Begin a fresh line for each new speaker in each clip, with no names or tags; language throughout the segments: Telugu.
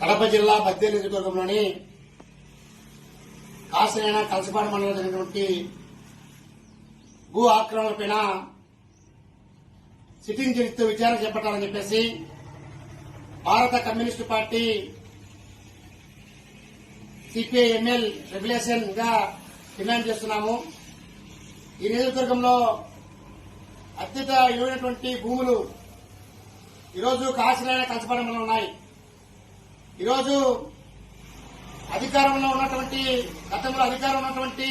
కడప జిల్లా బద్దేలు నియోజకవర్గంలోని కాసినైన కలసపాడు మండలం జరిగినటువంటి భూ ఆక్రమణపైన సిట్టింగ్ జడ్జితో విచారణ చేపట్టాలని చెప్పేసి భారత కమ్యూనిస్టు పార్టీ సిపిఐఎంఎల్ రెగ్యులేషన్గా డిమాండ్ చేస్తున్నాము. ఈ నియోజకవర్గంలో అత్యంత విలువైనటువంటి భూములు ఈరోజు కాశీలైన కలసపాడంలో ఉన్నాయి. ఈరోజు అధికారంలో ఉన్నటువంటి గతంలో అధికారంలో ఉన్నటువంటి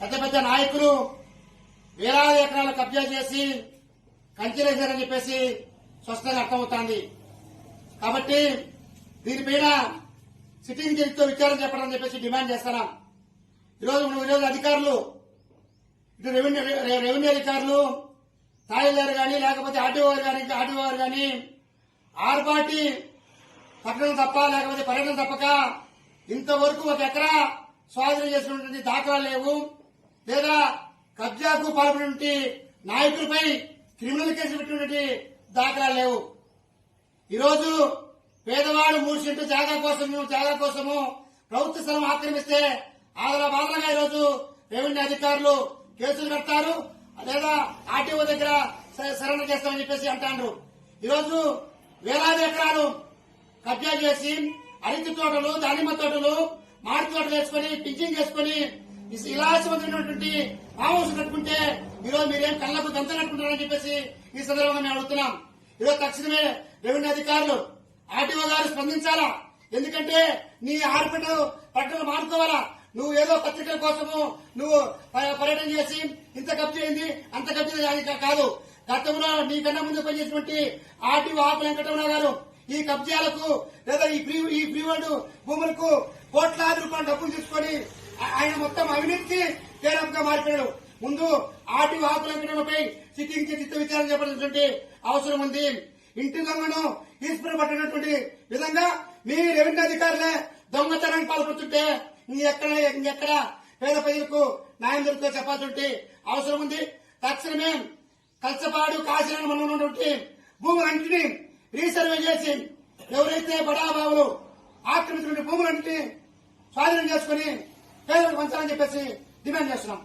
పెద్ద పెద్ద నాయకులు వేలాది ఎకరాలు కబ్జా చేసి కంచెలేశారని చెప్పేసి స్పష్టంగా అర్థమవుతోంది. కాబట్టి దీనిపైన సిట్టింగ్ జడ్జితో విచారణ చెప్పడం చెప్పేసి డిమాండ్ చేస్తున్నాం ఈరోజు ఈరోజు అధికారులు ఇటు రెవెన్యూ రెవెన్యూ అధికారులు తాయిల్దారు కానీ లేకపోతే ఆర్టీఓ గారు కానీ ఆర్టీఓ గారు కానీ ఆర్పాటి పట్టణం తప్ప లేకపోతే పర్యటన తప్పక. ఇంతవరకు ఒక ఎకరా స్వాధీనం చేసినటువంటి దాఖలాలు లేవు. లేదా కబ్జాకు పాల్పడినటువంటి నాయకులపై క్రిమినల్ కేసు పెట్టినటువంటి దాఖలాలు లేవు. ఈరోజు పేదవాడు మూడు సెంటు జాగా కోసం జాగా కోసము ప్రభుత్వ స్థలం ఆక్రమిస్తే ఆదర బాధలుగా ఈరోజు రెవెన్యూ అధికారులు కేసులు కడతారు లేదా ఆర్టీఓ దగ్గర స- సరెండర్ చేస్తామని చెప్పేసి అంటారు ఈరోజు వేలాది ఎకరాలు కబ్జా చేసి అరటి తోటలు దానిమ్మ తోటలు మాడి తోటలు వేసుకుని పింఛింగ్ చేసుకుని ఇస్- విలాసవంతమైనటువంటి కట్టుకుంటే ఈరోజు మీరేం కళ్ళకు దంత కట్టుకుంటారని చెప్పేసి ఈ సందర్భంగా మేము అడుగుతున్నాం. ఈరోజు తక్షణమే రెవెన్యూ అధికారులు ఆర్టీఓ గారు స్పందించాలా? ఎందుకంటే నీ ఆర్పిట పట్టణం మానుకోవాలా? నువ్వు ఏదో పత్రికల కోసము నువ్వు పర్యటన చేసి ఇంత కబ్జా అయింది అంత కబ్జా కాదు. గతంలో నీకన్నా ముందు పనిచేసినటువంటి ఆర్టీఓ ఆకు వెంకటరమణ గారు ఈ కబ్జాలకు లేదా ఈ ప్రీ ఈ ప్రీవర్డ్ భూములకు కోట్లాది రూపాయలు డబ్బులు తీసుకొని ఆయన మొత్తం అవినీతికి కేరఫ్ మారిపోయాడు. ముందు ఆటి ఆకు వెంకటరమణపై సిట్టింగ్ చిత్త విచారణ చేపట్టినటువంటి అవసరం ఉంది. ఇంటి దొంగను ఈశ్వర పట్టినటువంటి విధంగా మీ రెవెన్యూ అధికారులే దొంగతనానికి పాల్పడుతుంటే ఇంకెక్కడ ఇంకెక్కడ పేద ప్రజలకు న్యాయం దొరికితే చెప్పాల్సి అవసరం ఉంది. తక్షణమే కలసపాడు కాశీలను మనం ఉన్నటువంటి భూములన్నింటినీ రీసర్వే చేసి ఎవరైతే బడాబాబులు ఆక్రమించిన భూములన్నింటినీ స్వాధీనం చేసుకుని పేదలకు పంచాలని చెప్పేసి డిమాండ్ చేస్తున్నాం.